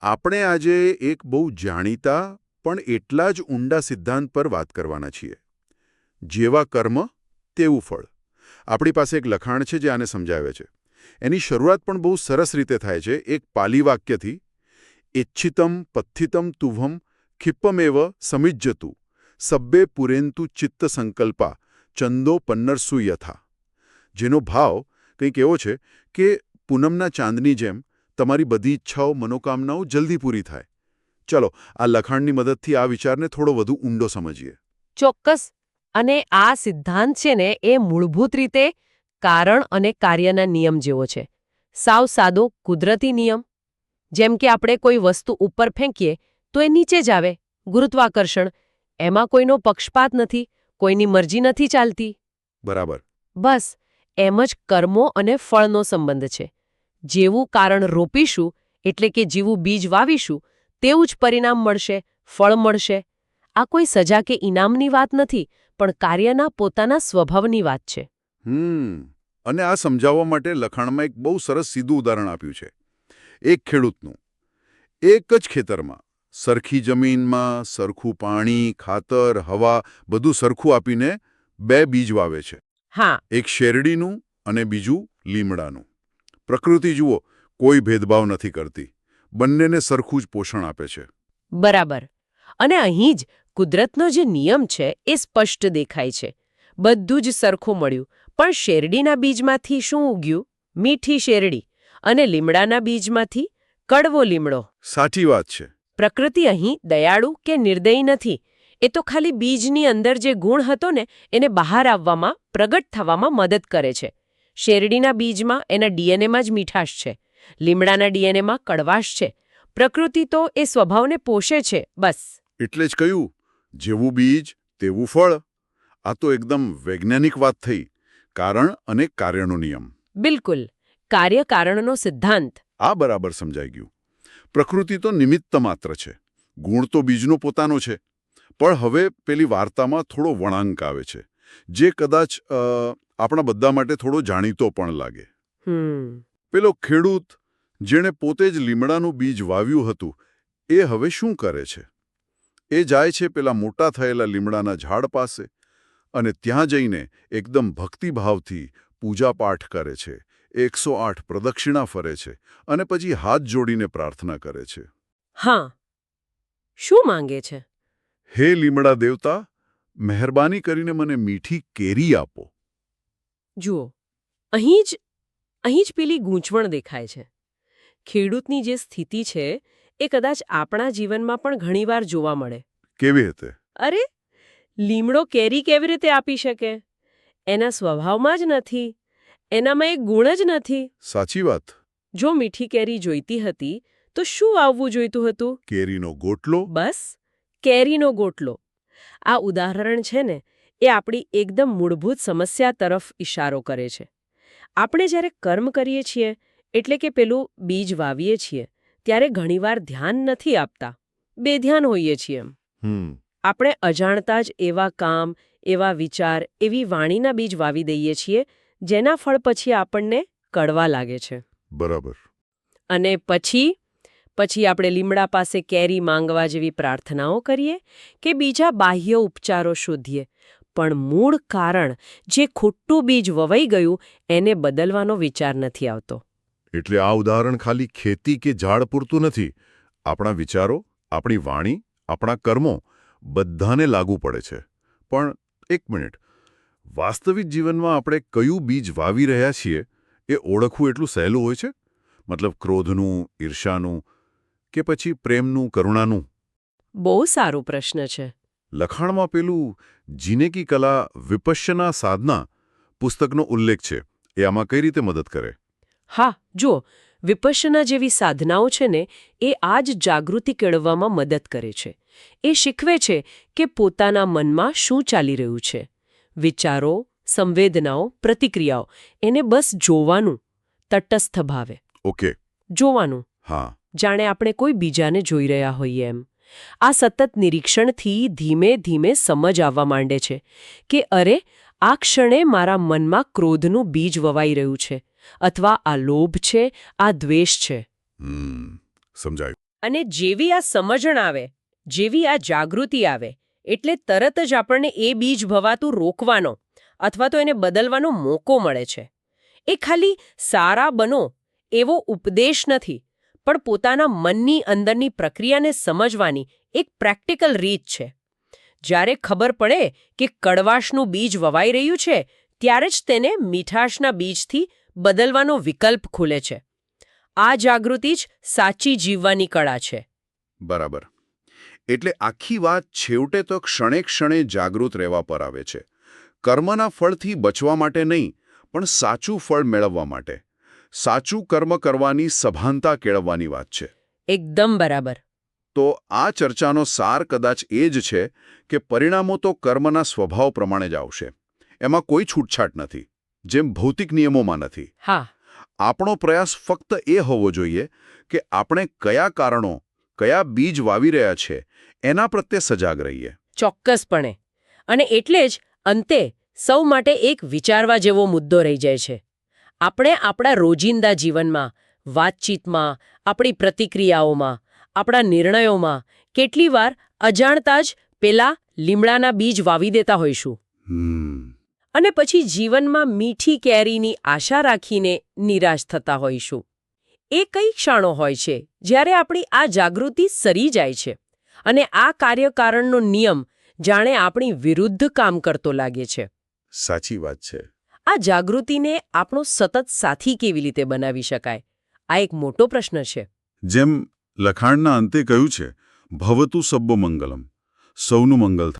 આપણે આજે એક બહુ જાણીતા પણ એટલા જ ઊંડા સિદ્ધાંત પર વાત કરવાના છીએ. જેવા કર્મ, તેવું ફળ. આપણી પાસે એક લખાણ છે જે આને સમજાવે છે. એની શરૂઆત પણ બહુ સરસ રીતે થાય છે એક પાલી વાક્યથી ઇચ્છિતમ પથ્થિતમ તુભમ ખિપ્પમેવ સમિજ્જતુ. સબ્બે પુરેન્તુ ચિત્ત સંકલ્પા. ચંદો પન્નરસુ યથા. જેનો ભાવ કંઈક એવો છે કે પૂનમના ચાંદની જેમ તમારી બધી ઈચ્છાઓ મનોકામનાઓ જલ્દી પૂરી થાય. ચલો આ લખાણની મદદથી આ વિચારને થોડો વધુ ઊંડો સમજીએ. ચોક્કસ. અને આ સિદ્ધાંત છે ને એ મૂળભૂત રીતે કારણ અને કાર્યના નિયમ જેવો છે. સાવ સાદો કુદરતી નિયમ. જેમ કે આપણે કોઈ વસ્તુ ઉપર ફેંકીએ તો એ નીચે જ આવે ગુરુત્વાકર્ષણ. એમાં કોઈનો પક્ષપાત નથી કોઈની મરજી નથી ચાલતી. બરાબર. બસ એમ જ કર્મો અને ફળનો સંબંધ છે. જેવું કારણ રોપીશું એટલે કે જેવું બીજ વાવીશું તેવું જ પરિણામ મળશે ફળ મળશે. આ કોઈ સજા કે ઇનામની વાત નથી પણ કાર્યના પોતાના સ્વભાવની વાત છે. હમ અને આ સમજાવવા માટે લખાણમાં એક બહુ સરસ સીધું ઉદાહરણ આપ્યું છે. એક ખેડૂતનું. એક જ ખેતરમાં. સરખી જમીનમાં સરખું પાણી ખાતર હવા બધું સરખું આપીને બે બીજ વાવે છે. હા. એક શેરડીનું અને બીજું લીમડાનું. પ્રકૃતિ જુઓ કોઈ ભેદભાવ નથી કરતી. બંનેને સરખું જ પોષણ આપે છે. બરાબર. અને અહીં જ કુદરતનો જે નિયમ છે એ સ્પષ્ટ દેખાય છે. બધું જ સરખું મળ્યું. પણ શેરડીના બીજમાંથી શું ઉગ્યું? મીઠી શેરડી અને લીમડાના બીજમાંથી કડવો લીમડો. સાચી વાત છે. પ્રકૃતિ અહીં દયાળુ કે નિર્દયી નથી. એ તો ખાલી બીજની અંદર જે ગુણ હતો ને એને બહાર આવવામાં પ્રગટ થવામાં મદદ કરે છે. શેરડીના બીજમાં એના ડીએનએમાં જ મીઠાશ છે. લીમડાના ડીએનએમાં કડવાશ છે. પ્રકૃતિ તો એ સ્વભાવને પોષે છે બસ. એટલે જ કહ્યું જેવું બીજ તેવું ફળ. આ તો એકદમ વૈજ્ઞાનિક વાત થઈ કારણ અને કાર્યનો નિયમ. બિલકુલ. કાર્ય કારણનો સિદ્ધાંત. આ બરાબર સમજાઈ ગયું. પ્રકૃતિ તો નિમિત્ત માત્ર છે. ગુણ તો બીજનો પોતાનો છે. પણ હવે પેલી વાર્તામાં થોડો વળાંક આવે છે. જે કદાચ આપણા બધા માટે થોડો જાણીતો પણ લાગે. હમ. પેલો ખેડૂત જેણે પોતે જ લીમડાનું બીજ વાવ્યું હતું એ હવે શું કરે છે? એ જાય છે પેલા મોટા થયેલા લીમડાના ઝાડ પાસે અને ત્યાં જઈને એકદમ ભક્તિભાવથી પૂજાપાઠ કરે છે એકસો આઠ પ્રદક્ષિણા ફરે છે અને પછી હાથ જોડીને પ્રાર્થના કરે છે. હા. શું માંગે છે? હે લીમડા દેવતા મહેરબાની કરીને મને મીઠી કેરી આપો. જુઓ અહીં જ અહીં જ પેલી ગૂંચવણ દેખાય છે. ખેડૂતની જે સ્થિતિ છે એ કદાચ આપણા જીવનમાં પણ ઘણીવાર જોવા મળે. કેવી રીતે અરે લીમડો કેરી કેવી રીતે આપી શકે? એના સ્વભાવમાં જ નથી. એનામાં એક ગુણ જ નથી. સાચી વાત. જો મીઠી કેરી જોઈતી હતી તો શું આવવું જોઈતું હતું? કેરીનો ગોટલો? બસ કેરીનો ગોટલો. આ ઉદાહરણ છે ને એ આપણી એકદમ મૂળભૂત સમસ્યા તરફ ઇશારો કરે છે. આપણે જ્યારે કર્મ કરીએ છીએ એટલે કે પેલું બીજ વાવીએ છીએ ત્યારે ઘણીવાર ધ્યાન નથી આપતા. બેધ્યાન હોઈએ છીએ આપણે અજાણતા જ એવા કામ એવા વિચાર એવી વાણીના બીજ વાવી દઈએ છીએ જેના ફળ પછી આપણને કડવા લાગે છે. બરાબર. અને પછી પછી આપણે લીમડા પાસે કેરી માંગવા જેવી પ્રાર્થનાઓ કરીએ કે બીજા બાહ્ય ઉપચારો શોધીએ. પણ મૂળ કારણ જે ખોટું બીજ વવાઈ ગયું એને બદલવાનો વિચાર નથી આવતો. એટલે આ ઉદાહરણ ખાલી ખેતી કે ઝાડ પૂરતું નથી. આપણા વિચારો આપણી વાણી આપણા કર્મો બધાને લાગુ પડે છે. પણ એક મિનિટ. વાસ્તવિક જીવનમાં આપણે કયું બીજ વાવી રહ્યા છીએ એ ઓળખવું એટલું સહેલું હોય છે? મતલબ ક્રોધનું ઈર્ષાનું કે પછી પ્રેમનું કરુણાનું? બહુ સારો પ્રશ્ન છે. લખાણમાં પેલું જીને કી કલા વિપશ્યના સાધના પુસ્તકનો ઉલ્લેખ છે. એ આમાં કઈ રીતે મદદ કરે? હા જુઓ વિપશ્યના જેવી સાધનાઓ છે ને એ આ જ જાગૃતિ કેળવવામાં મદદ કરે છે. એ શીખવે છે કે પોતાના મનમાં શું ચાલી રહ્યું છે. વિચારો સંવેદનાઓ પ્રતિક્રિયાઓ એને બસ જોવાનું તટસ્થ ભાવે. ઓકે. જોવાનું. હા. જાણે આપણે કોઈ બીજાને જોઈ રહ્યા હોઈએ એમ. આ સતત નિરીક્ષણથી ધીમે ધીમે સમજ આવવા માંડે છે કે અરે આ ક્ષણે મારા મનમાં ક્રોધનું બીજ વવાઈ રહ્યું છે અથવા આ લોભ છે આ દ્વેષ છે. સમજાયું. અને જેવી આ સમજણ આવે જેવી આ જાગૃતિ આવે એટલે તરત જ આપણને એ બીજ ભવાતું રોકવાનો અથવા તો એને બદલવાનો મોકો મળે છે. એ ખાલી સારા બનો એવો ઉપદેશ નથી પણ પોતાના મનની અંદરની પ્રક્રિયાને સમજવાની એક પ્રેક્ટિકલ રીત છે. જ્યારે ખબર પડે કે કડવાશનું બીજ વવાઈ રહ્યું છે, ત્યારે જ તેને મીઠાશના બીજથી બદલવાનો વિકલ્પ ખુલે છે. આ જાગૃતિ જ સાચી જીવવાની કળા છે. બરાબર. એટલે આખી વાત છેવટે તો ક્ષણે ક્ષણે જાગૃત રહેવા પર આવે છે. કર્મના ફળથી બચવા માટે નહીં, પણ સાચું ફળ મેળવવા માટે. સાચું કર્મ કરવાની સભાનતા કેળવવાની વાત છે. એકદમ બરાબર. તો આ ચર્ચાનો સાર કદાચ એ જ છે કે પરિણામો તો કર્મના સ્વભાવ પ્રમાણે જ આવશે. એમાં કોઈ છૂટછાટ નથી જેમ ભૌતિક નિયમોમાં નથી. હા. આપણો પ્રયાસ ફક્ત એ હોવો જોઈએ કે આપણે કયા કારણો કયા બીજ વાવી રહ્યા છે એના પ્રત્યે સજાગ રહીએ. ચોક્કસપણે. અને એટલે જ અંતે સૌ માટે એક વિચારવા જેવો મુદ્દો રહી જાય છે. આપણે આપણા રોજિંદા જીવનમાં વાતચીતમાં આપણી પ્રતિક્રિયાઓમાં આપણા નિર્ણયોમાં કેટલી વાર અજાણતા જ પેલા લીમડાના બીજ વાવી દેતા હોઈશું. અને પછી જીવનમાં મીઠી કેરીની આશા રાખીને નિરાશ થતા હોઈશું. એ કઈ ક્ષણો હોય છે જ્યારે આપણી આ જાગૃતિ સરી જાય છે અને આ કાર્યકારણનો નિયમ જાણે આપણી વિરુદ્ધ કામ કરતો લાગે છે. સાચી વાત છે. આ જાગૃતિને આપણો સતત સાથી કેવી રીતે બનાવી શકાય? આ એક મોટો પ્રશ્ન છે. જેમ લખાણના અંતે કહ્યું છે, ભવતુ સબ્બો મંગલમ, સૌનું મંગલ